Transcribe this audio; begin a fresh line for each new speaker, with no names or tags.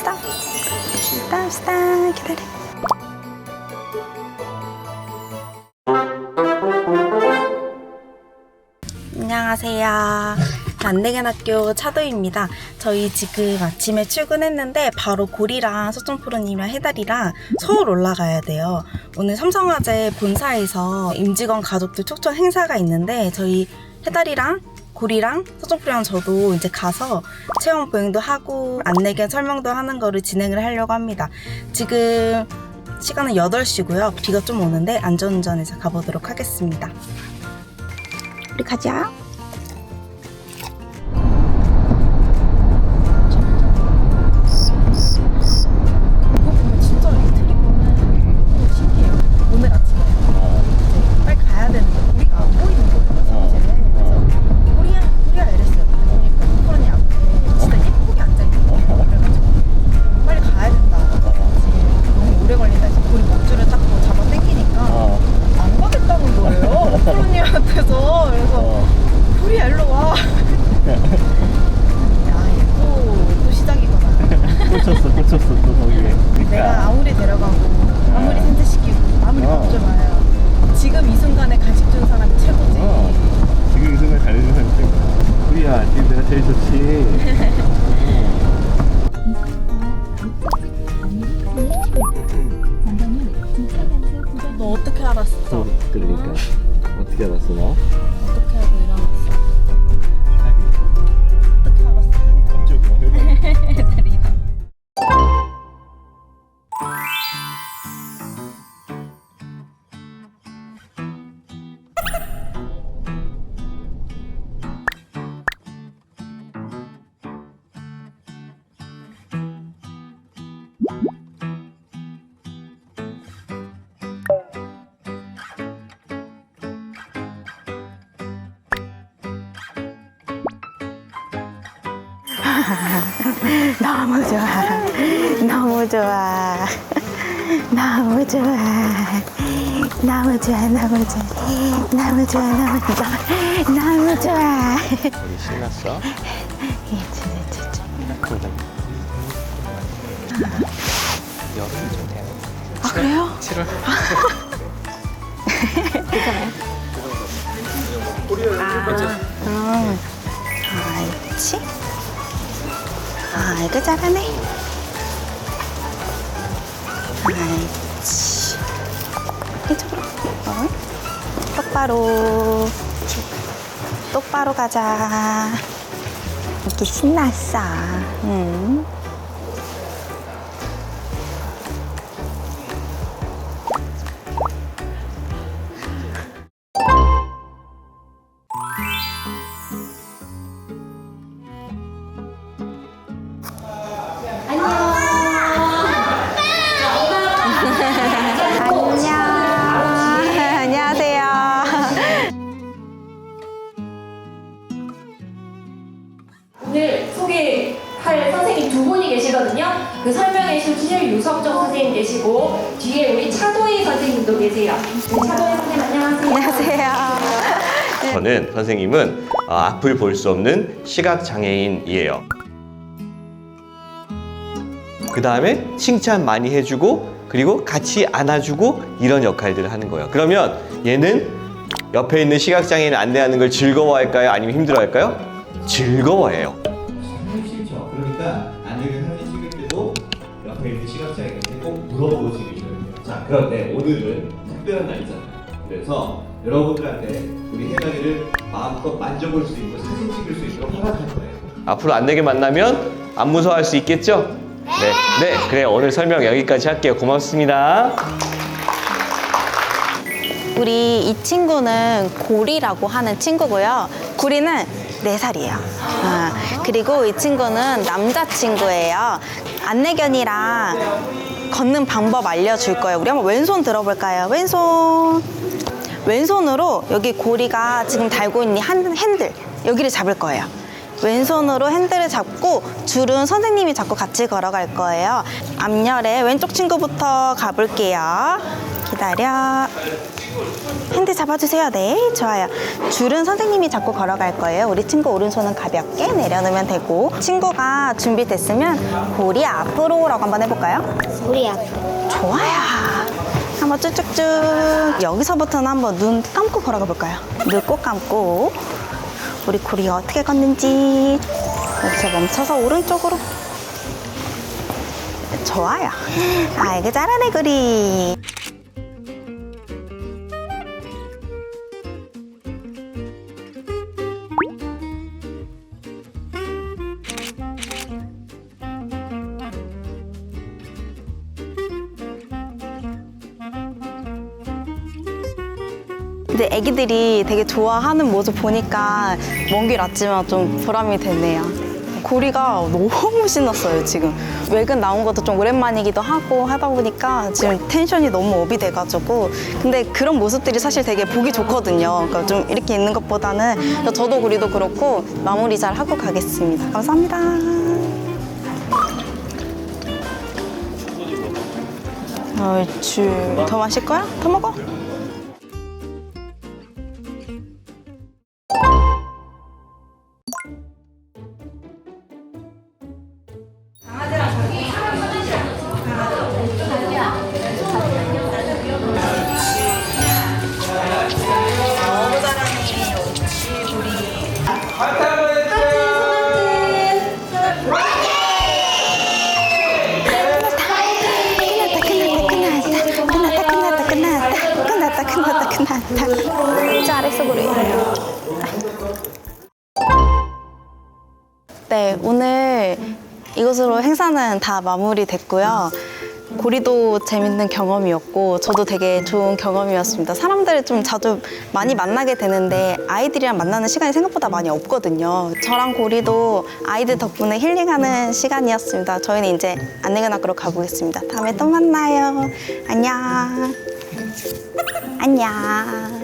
갑시다. 갑시다, 갑시다. 기다려. 안녕하세요. 안내견학교 차도입니다. 저희 지금 아침에 출근했는데 바로 고리랑 서정프로님이랑 해달이랑 서울 올라가야 돼요. 오늘 삼성화재 본사에서 임직원 가족들 초청 행사가 있는데 저희 해달이랑 고리랑 서정프로랑 저도 이제 가서 체험 보행도 하고 안내견 설명도 하는 거를 진행을 하려고 합니다. 지금 시간은 8시고요. 비가 좀 오는데 안전운전해서 가보도록 하겠습니다. 우리 가자.
꽂혔어 또 거기에
내가 아무리 데려가고 아무리 텐트시키고 아무리
어.
밥 줘봐요 지금 이 순간에 간식 준 사람이 최고지
어. 지금 이 순간 달리는 사람이 최고 우리야 지금 내가 제일 좋지
너 어떻게 알았어?
어, 그러니까 어떻게 알았어 너?
너무 좋아. 너무 좋아. 너무 좋아. 너무 좋아 너무 좋아. 너무 좋아 너무 좋아. 너무 좋아.
우리 신났어? 여름이 좋대요.
아 그래요?
7월.
음. 옳지 아이고 잘하네. 옳지. 이쪽으로 어? 똑바로. 똑바로 가자. 이렇게 신났어. 응.
해 주실 유석정 선생님 계시고 뒤에 우리 차도희 선생님도 계세요. 네, 차도희 선생님 안녕하세요.
안녕하세요.
저는 선생님은 어, 앞을 볼 수 없는 시각 장애인이에요. 그 다음에 칭찬 많이 해주고 그리고 같이 안아주고 이런 역할들을 하는 거예요. 그러면 얘는 옆에 있는 시각 장애인 안내하는 걸 즐거워할까요? 아니면 힘들어할까요? 즐거워해요.
싫죠 그러니까 안되는 사진 찍을 때도 옆에 있는 시각장애인한테 꼭 물어보고 찍으셔야 돼요 자 그런데 오늘은 특별한 날이잖아요 그래서 여러분들한테 우리 해가리를 마음껏 만져볼 수 있고 사진 찍을 수 있도록 허락할 거예요
앞으로 안내게 만나면 안 무서워할 수 있겠죠? 네. 네. 그래 오늘 설명 여기까지 할게요. 고맙습니다.
우리 이 친구는 고리라고 하는 친구고요. 고리는 네살이에요 그리고 이 친구는 남자친구예요. 안내견이랑 걷는 방법 알려줄 거예요. 우리 한번 왼손 들어볼까요? 왼손. 왼손으로 여기 고리가 지금 달고 있는 한 핸들 여기를 잡을 거예요. 왼손으로 핸들을 잡고 줄은 선생님이 잡고 같이 걸어갈 거예요. 앞열에 왼쪽 친구부터 가볼게요. 기다려. 핸들 잡아주세요. 네, 좋아요. 줄은 선생님이 잡고 걸어갈 거예요. 우리 친구 오른손은 가볍게 내려놓으면 되고 친구가 준비됐으면 고리 앞으로라고 한번 해볼까요?
우리 앞.
좋아요. 한번 쭉쭉쭉. 여기서부터는 한번 눈 감고 걸어가 볼까요? 눈 꼭 감고. 우리 고리가 어떻게 걷는지. 여기서 멈춰서 오른쪽으로. 좋아요. 아이고, 잘하네, 고리. 근데 애기들이 되게 좋아하는 모습 보니까 먼 길 왔지만 좀 보람이 되네요. 고리가 너무 신났어요, 지금. 외근 나온 것도 좀 오랜만이기도 하고 하다 보니까 지금 텐션이 너무 업이 돼가지고. 근데 그런 모습들이 사실 되게 보기 좋거든요. 그러니까 좀 이렇게 있는 것보다는 저도 고리도 그렇고 마무리 잘 하고 가겠습니다. 감사합니다. 옳지. 더 마실 거야? 더 먹어? 잘했어, 우리. 네, 오늘 이것으로 행사는 다 마무리됐고요. 고리도 재밌는 경험이었고 저도 되게 좋은 경험이었습니다. 사람들을 좀 자주 많이 만나게 되는데 아이들이랑 만나는 시간이 생각보다 많이 없거든요. 저랑 고리도 아이들 덕분에 힐링하는 시간이었습니다. 저희는 이제 안내근학교로 가보겠습니다. 다음에 또 만나요. 안녕. 안녕.